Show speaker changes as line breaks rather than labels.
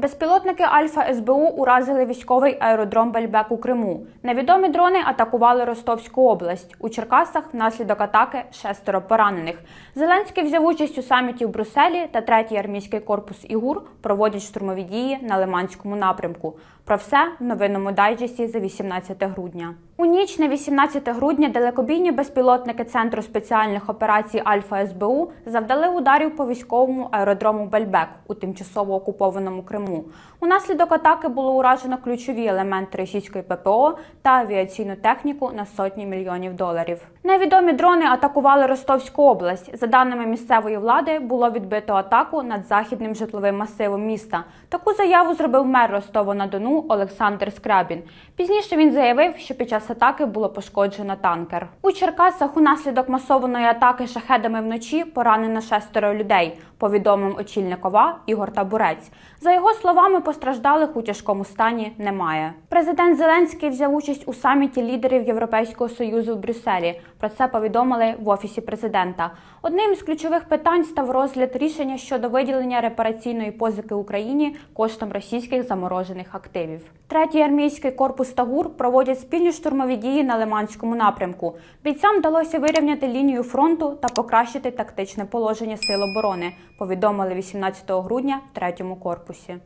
Безпілотники Альфа СБУ уразили військовий аеродром Бельбек у Криму. Невідомі дрони атакували Ростовську область. У Черкасах внаслідок атаки шестеро поранених. Зеленський взяв участь у саміті в Брюсселі та третій армійський корпус ІГУР проводять штурмові дії на Лиманському напрямку. Про все в новинному дайджесті за 18 грудня. У ніч на 18 грудня далекобійні безпілотники Центру спеціальних операцій Альфа СБУ завдали ударів по військовому аеродрому Бельбек у тимчасово окупованому Криму. Унаслідок атаки було уражено ключові елементи російської ППО та авіаційну техніку на сотні мільйонів доларів. Невідомі дрони атакували Ростовську область. За даними місцевої влади, було відбито атаку над західним житловим масивом міста. Таку заяву зробив мер Ростова на Дону Олександр Скрябін. Пізніше він заявив, що під час атаки було пошкоджено танкер. У Черкасах унаслідок масованої атаки шахедами вночі поранено шестеро людей. Повідомив очільник ОВА Ігор Табурець. За його словами, постраждалих у тяжкому стані немає. Президент Зеленський взяв участь у саміті лідерів Європейського союзу в Брюсселі. Про це повідомили в офісі президента. Одним з ключових питань став розгляд рішення щодо виділення репараційної позики Україні коштом російських заморожених активів. Третій армійський корпус Тагур проводять спільні штурмові дії на Лиманському напрямку. Бійцям вдалося вирівняти лінію фронту та покращити тактичне положення сил оборони. Повідомили 18 грудня в третьому корпусі.